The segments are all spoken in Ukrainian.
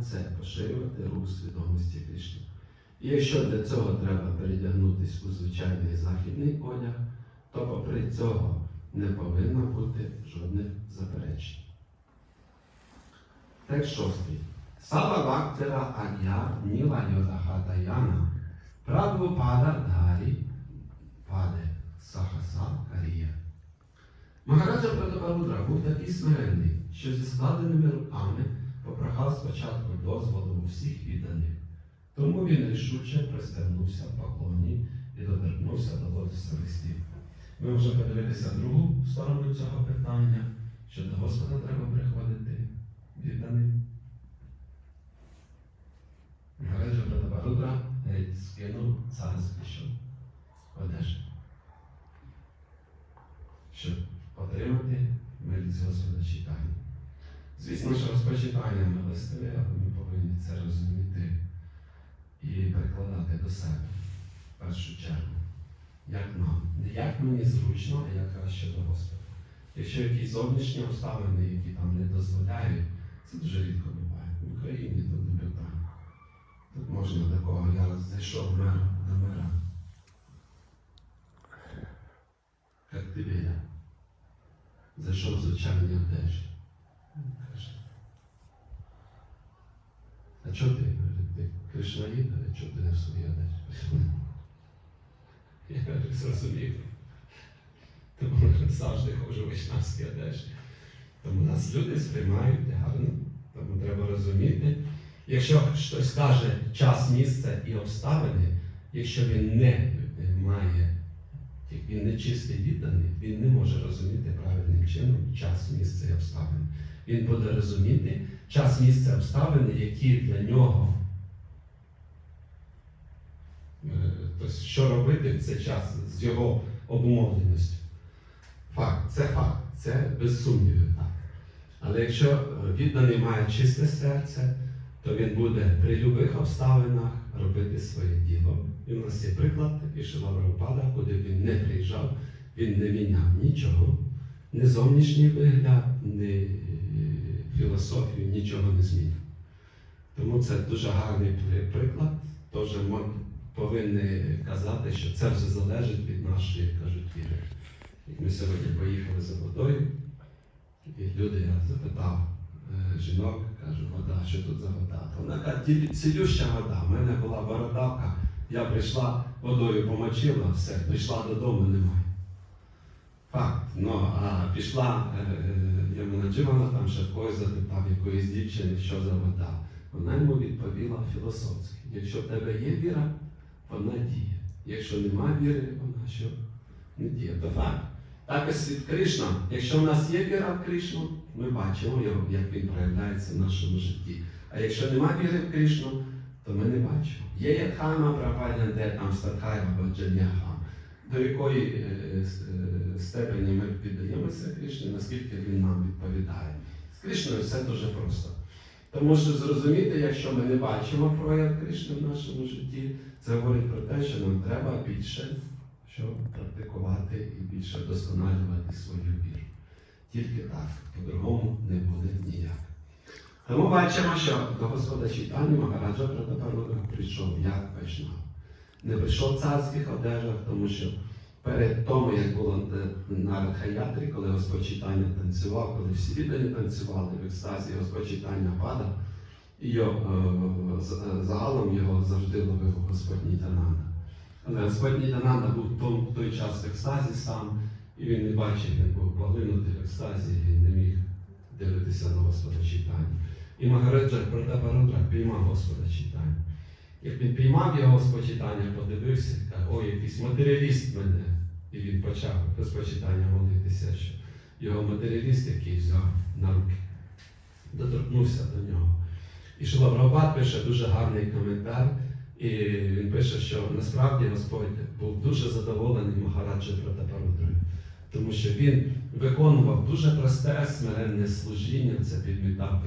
це поширювати рух свідомості Кришни. І якщо для цього треба передягнутися у звичайний західний одяг, то попри цього не повинно бути жодних заперечень. Текст шостий. Сава Вактера Агя Ніла Йодахатаяна Прабхупада Дарі Паде Сахаса Карія. Магараджа Пратапарудра був такий смиренний, що зі складеними руками попрохав спочатку дозволу у всіх відданих. Тому він рішуче пристебнувся в поклоні і доторкнувся до слів. Ми вже подивилися другу сторону цього питання, що до Господа треба приходити відданим. Магараджа Пратапарудра геть скинув царський що одежу. Щоб отримати милість Господа читання. Звісно, що розпочитання милостиве, але ми повинні це розуміти і перекладати до себе в першу чергу. Як нам? Не як мені зручно, а як краще до Господа. Якщо якісь зовнішні обставини, які там не дозволяють, це дуже рідко буває. В Україні тут не питання. Тут можна такого, я зайшов мер до мера. Як тобі я? Зайшов в звичайній одежі. А чого ти? Ти Кришнаїд, а чого ти не одежі? Я говорю, зрозумів. Тому завжди ходжу в вишнавській одежі. Тому нас люди сприймають гарно. Тому треба розуміти. Якщо хтось каже час, місце і обставини, якщо він не має, він не чистий відданий, він не може розуміти правильним чином час, місце і обставини. Він буде розуміти час, місце, обставини, які для нього. е, Тобто, що робити в цей час з його обумовленістю. Факт, це факт, це без сумнівів. Так. Але якщо е, відданий має чисте серце, то він буде при будь-яких обставинах робити своє діло. І в нас є приклад такий Шила Прабхупада, куди він не приїжджав, він не міняв нічого, ні зовнішній вигляд, ні е, філософію, нічого не змінив. Тому це дуже гарний приклад. Теж повинні казати, що це вже залежить від нашої, кажуть, віри. Як ми сьогодні поїхали за водою, і люди, я запитав е, жінок, кажу, вода, що тут за вода? Вона каже, «Ті- цілюща вода. У мене була бородавка, я прийшла, водою помочила, все, прийшла додому, немає. Факт. Ну, а пішла е, е, Ямина Джимана, там ще когось запитав якоїсь дівчини, що за вода. Вона йому відповіла філософськи. Якщо в тебе є віра, вона діє. Якщо немає віри, вона що не діє. То факт. Так і Кришна. Якщо в нас є віра в Кришну, ми бачимо його, як він проявляється в нашому житті. А якщо немає віри в Кришну, то ми не бачимо. Є ядхама правильне там статхай або джаняхам. До якої е, е, степені ми піддаємося Кришні, наскільки він нам відповідає. З Кришною все дуже просто. Тому що зрозуміти, якщо ми не бачимо прояв Кришни в нашому житті, це говорить про те, що нам треба більше що практикувати і більше вдосконалювати свою віру. Тільки так, по-другому не буде ніяк. Тому бачимо, що до Господа читання Магараджа Пратапаруда прийшов як вайшнав. Не прийшов в царських одежах, тому що перед тому, як було е, на Радхаятрі, коли Господь читання танцював, коли всі віддані танцювали в екстазі, Господь читання падав, і е, е, загалом його завжди ловив Господь Нітянанда. Але Господь Нітянанда був в той час в екстазі сам, і він не бачив, він був поглинутий в екстазі, і не міг дивитися на Господа читання. І Магараджа Пратапарудра піймав Господа читання. Як він піймав його Господь читання, подивився, каже, ой, якийсь матеріаліст мене. І він почав Господь молитися, що його матеріаліст, який взяв на руки, доторкнувся до нього. І Шила Прабхупад пише дуже гарний коментар, і він пише, що насправді Господь був дуже задоволений Магараджа Пратапарудрою, тому що він виконував дуже просте смиренне служіння, це підмітав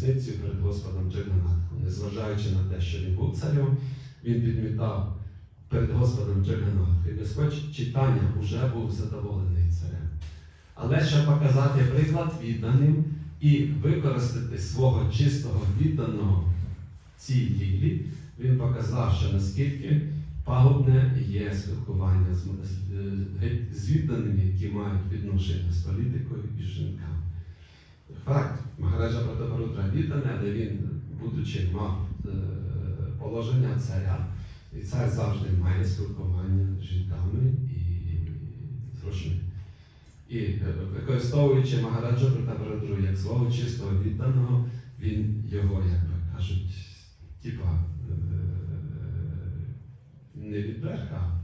перед перед Господом Джаганатхом. Незважаючи на те, що він був царем, він підмітав перед Господом Джаганатхом. І Господь читання вже був задоволений царем. Але щоб показати приклад відданим, і використати свого чистого відданого цій ділі, він показав, що наскільки пагубне є спілкування з, відданими, які мають відношення з політикою і жінками. Факт, Відданий, але він, будучи мав е, положення царя, і цар завжди має спілкування з жінками і з грошми. І е, використовуючи Магараджа Пратапарудру як свого чистого відданого, він його, як би кажуть, типа е, не відбег, а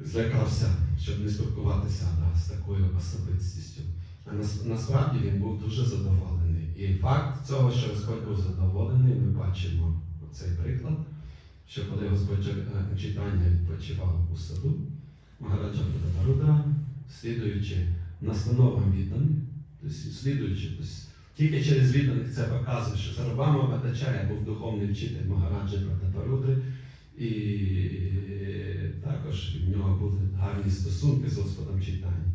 злякався, щоб не спілкуватися да, з такою особистістю. А насправді він був дуже задоволений. І факт цього, що Господь був задоволений, ми бачимо цей приклад, що коли Господь е, читання відпочивав у саду, Магараджа Пратапарудра, слідуючи настановам відданим, тобто слідуючи, тобто тільки через відданих це показує, що Сарабама Батачая був духовний вчитель Магараджа Пратапарудри, і також в нього були гарні стосунки з Господом читання.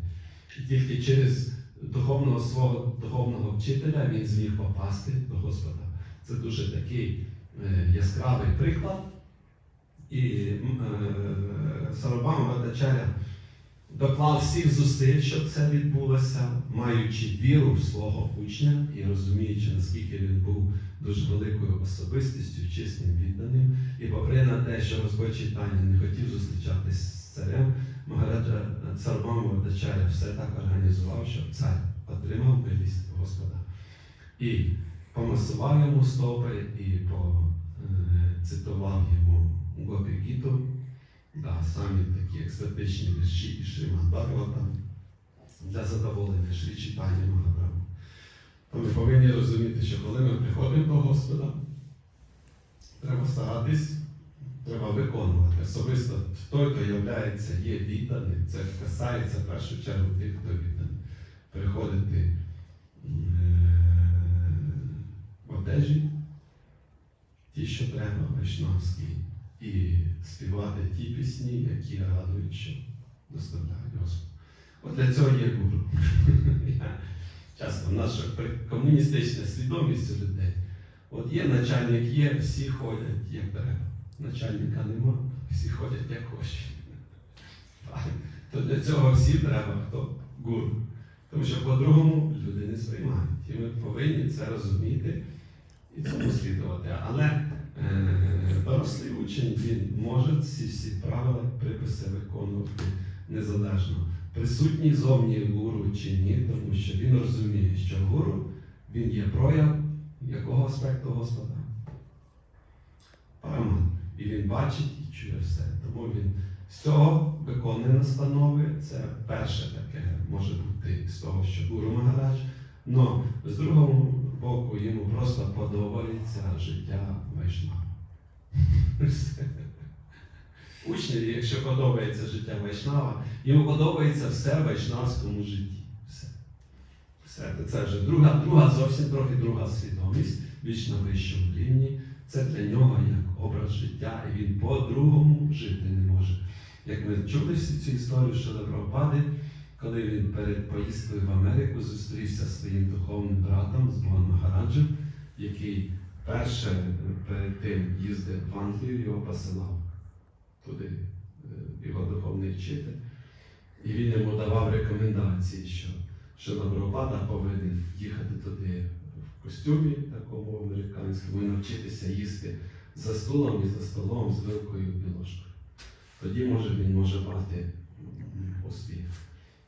І тільки через духовного свого духовного вчителя він зміг попасти до Господа. Це дуже такий е, яскравий приклад. І е, Сарабама Батачаря доклав всіх зусиль, щоб це відбулося, маючи віру в свого учня і розуміючи, наскільки він був дуже великою особистістю, чесним відданим. І попри на те, що Господь читання не хотів зустрічатись Батачаря все так організував, щоб цар отримав милість Господа. І помасував йому стопи, і поцитував йому Гопі Гіту, да, самі такі екстатичні вірші і Шримад Бхагаватам для задоволення Шрі читання Магапрабху. То ми повинні розуміти, що коли ми приходимо до Господа, треба старатись, треба виконувати. Особисто той, хто являється, є відданим, це касається в першу чергу тих, хто відданий. Переходити е, в одежі, ті, що треба, вайшнавські, і співати ті пісні, які радують, що доставляють Господу. От для цього є гуру. Часто наша комуністична свідомість у людей. От є начальник, є, всі ходять як треба. Начальника нема, всі ходять як хочуть. То для цього всі треба, хто гуру. Тому що по-другому люди не сприймають. І ми повинні це розуміти і цьому слідувати. Але е, дорослий учень він може ці всі правила, приписи виконувати незалежно. Присутній зовні гуру чи ні, тому що він розуміє, що гуру він є прояв якого аспекту Господа? Параман. І він бачить і чує все. Тому він з цього виконує настанови. Це перше таке може бути з того, що гуру Магарадж. Но з другого боку йому просто подобається життя вайшнава. Учневі, якщо подобається життя вайшнава, йому подобається все в вайшнавському житті. Все. Все. Це вже друга, друга, зовсім трохи друга свідомість, на вищому рівні. Це для нього як образ життя, і він по-другому жити не може. Як ми чули всю цю історію щодо Прабхупади, коли він перед поїздкою в Америку зустрівся зі своїм духовним братом, з Богом Махараджем, який перше перед тим їздив в Англію, його посилав туди е, його духовний вчитель. І він йому давав рекомендації, що, що Прабхупада повинен костюмі, такому американському, і навчитися їсти за стулом і за столом з вилкою і. Тоді може він може мати успіх.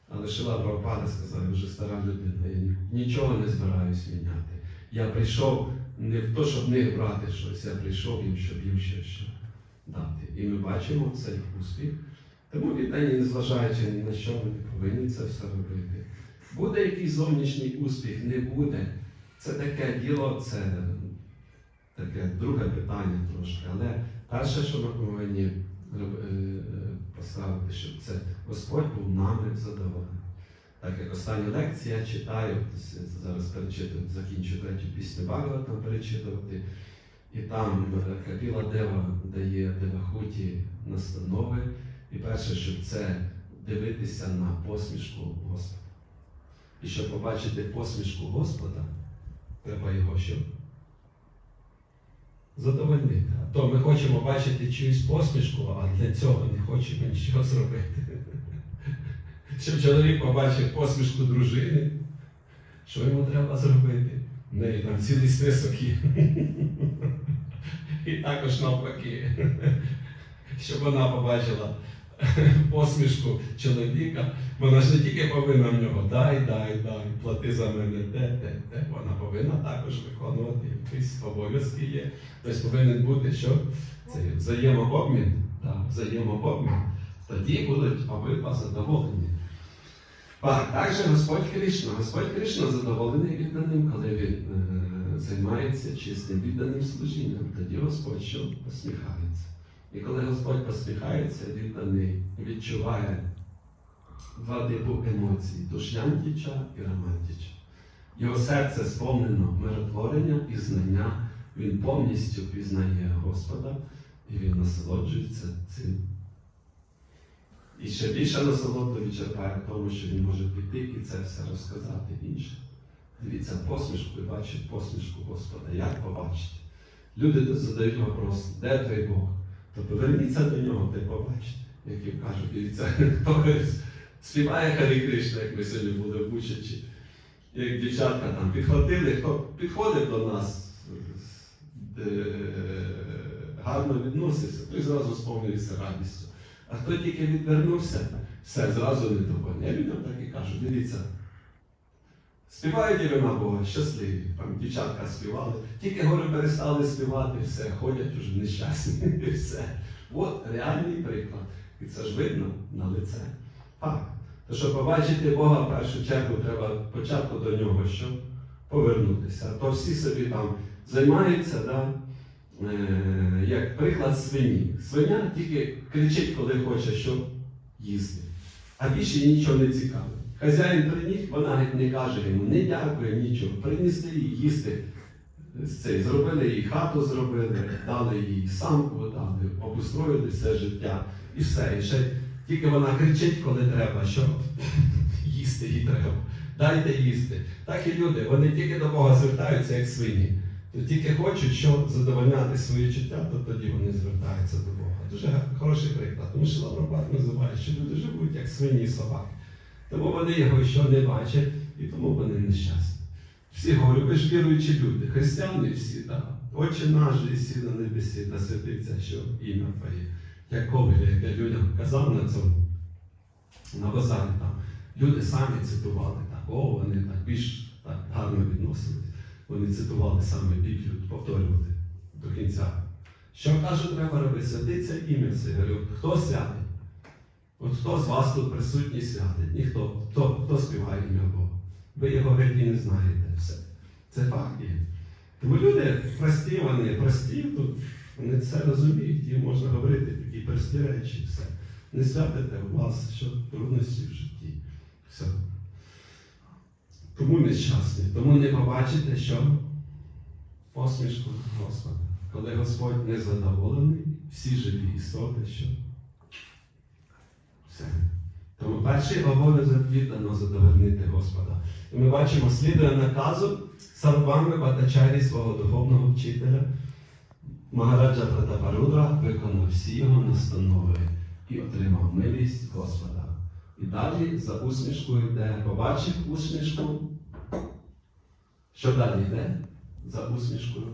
Але Шила Прабхупада сказав, я вже стара людина, я нічого не збираюсь міняти. Я прийшов не в то, щоб них брати щось, я прийшов їм, щоб їм ще що дати. І ми бачимо цей успіх. Тому віддані, незважаючи ні на що, ми не повинні це все робити. Буде якийсь зовнішній успіх, не буде. Це таке діло, це таке друге питання трошки. Але перше, що ми повинні е, поставити, щоб це Господь був нами задоволений. Так як остання лекція читаю, зараз перечитую, закінчу третю пісню Багавата перечитувати. І там е, Капіла Дева дає Девахуті настанови. І перше, щоб це дивитися на посмішку Господа. І щоб побачити посмішку Господа, треба його що? Задовольнити. А то ми хочемо бачити чиюсь посмішку, а для цього не хочемо нічого зробити. Щоб чоловік побачив посмішку дружини, що йому треба зробити? В неї там цілий список є. І також навпаки, щоб вона побачила посмішку чоловіка, вона ж не тільки повинна в нього дай, дай, дай, плати за мене те, те, те. Вона повинна також виконувати якісь обов'язки є. Тобто повинен бути що? Це взаємообмін. Так, взаємообмін. Тоді будуть обидва задоволені. А також Господь Кришна. Господь Кришна задоволений відданим, коли він е, займається чистим відданим служінням. Тоді Господь що посміхається. І коли Господь посміхається, відданий відчуває два типу емоцій душнянтіча і романтіча. Його серце сповнено миротворення і знання. Він повністю пізнає Господа і він насолоджується цим. І ще більше насолоду відчерпає тому, що він може піти і це все розказати іншим. Дивіться посмішку і бачить посмішку Господа. Як побачити? Люди задають вопрос, де той Бог? То поверніться до нього, де побачите. Як їм кажуть, дивіться, хто співає Харі Кришна, як ми сьогодні були в Бучачі. Як дівчатка там підхватили, хто підходив до нас, е, гарно відносився, той зразу сповнився радістю. А хто тільки відвернувся, все зразу не довольний. Я людям так і кажу, дивіться. Співають імена Бога, щасливі. Там дівчатка співали. Тільки гори перестали співати, все, ходять уже нещасні. І все. От реальний приклад. І це ж видно на лице. Так. То щоб побачити Бога в першу чергу, треба спочатку до нього що? Повернутися. То всі собі там займаються, да? е, як приклад свині. Свиня тільки кричить, коли хоче що їсти. А більше нічого не цікавить. Хазяїн приніс, вона геть не каже йому, не дякує нічого. Принесли їй їсти. цей, Зробили їй хату, зробили, дали їй самку, дали, обустроїли все життя. І все. І ще тільки вона кричить, коли треба, що їсти їй треба. Дайте їсти. Так і люди, вони тільки до Бога звертаються, як свині. То тільки хочуть, що задовольняти свої чуття, то тоді вони звертаються до Бога. Дуже хороший приклад. Тому що Лавропат називає, що люди живуть як свині і собаки. Тому вони його ще не бачать, і тому вони нещасні. Всі говорять, ви ж віруючі люди, християни всі, так. Отче наш, і всі на небесі, да святиться, що ім'я Твоє. Як Ковеля, як я людям казав на цьому, на базарі там. Люди самі цитували так, о, вони так більш так гарно відносились. Вони цитували саме Біблію, повторювати до кінця. Що каже, треба робити? Святиться ім'я говорю, хто святий? От хто з вас тут присутній святий? Ніхто. Хто, хто співає ім'я Бога? Ви його геть і не знаєте. Все. Це факт є. Тому люди прості, вони прості, тут вони це розуміють, їм можна говорити такі прості речі, все. Не святите у вас, що трудності в житті. Все. Тому нещасні. Тому не побачите, що посмішку Господа. Коли Господь не задоволений, всі живі істоти, що. Тому перший обов'язок віддано задовольнити Господа. І ми бачимо, слідує наказу Сарвами Батачарі свого духовного вчителя. Магараджа Пратапарудра виконав всі його настанови і отримав милість Господа. І далі за усмішкою йде. Побачив усмішку. Що далі йде? За усмішкою.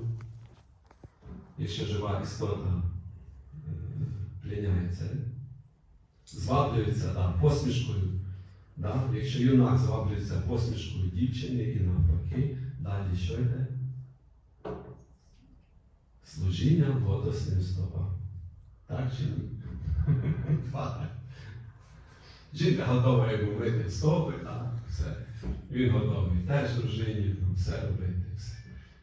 Якщо жива істота е, пляняється, зваблюється да, посмішкою. Да? Якщо юнак зваблюється посмішкою дівчини і навпаки, далі що йде? Служіння водосним стопам. Так чи ні? Жінка готова йому мити стопи, так, все. Він готовий теж дружині все робити. Все.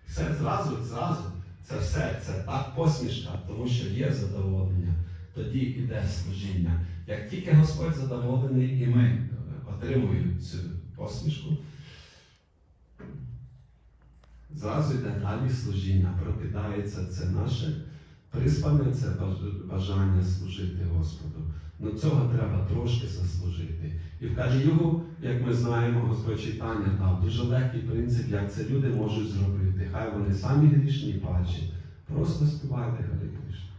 все зразу, зразу. Це все, це так посмішка, тому що є задоволення, тоді йде служіння. Як тільки Господь задоволений, і ми е, отримуємо цю посмішку, зразу йде далі служіння, прокидається це наше Приспане це бажання служити Господу. Ну цього треба трошки заслужити. І в Калігу, як ми знаємо, Господь читання дав дуже легкий принцип, як це люди можуть зробити. Хай вони самі грішні бачать. Просто співайте Гарі Кришна.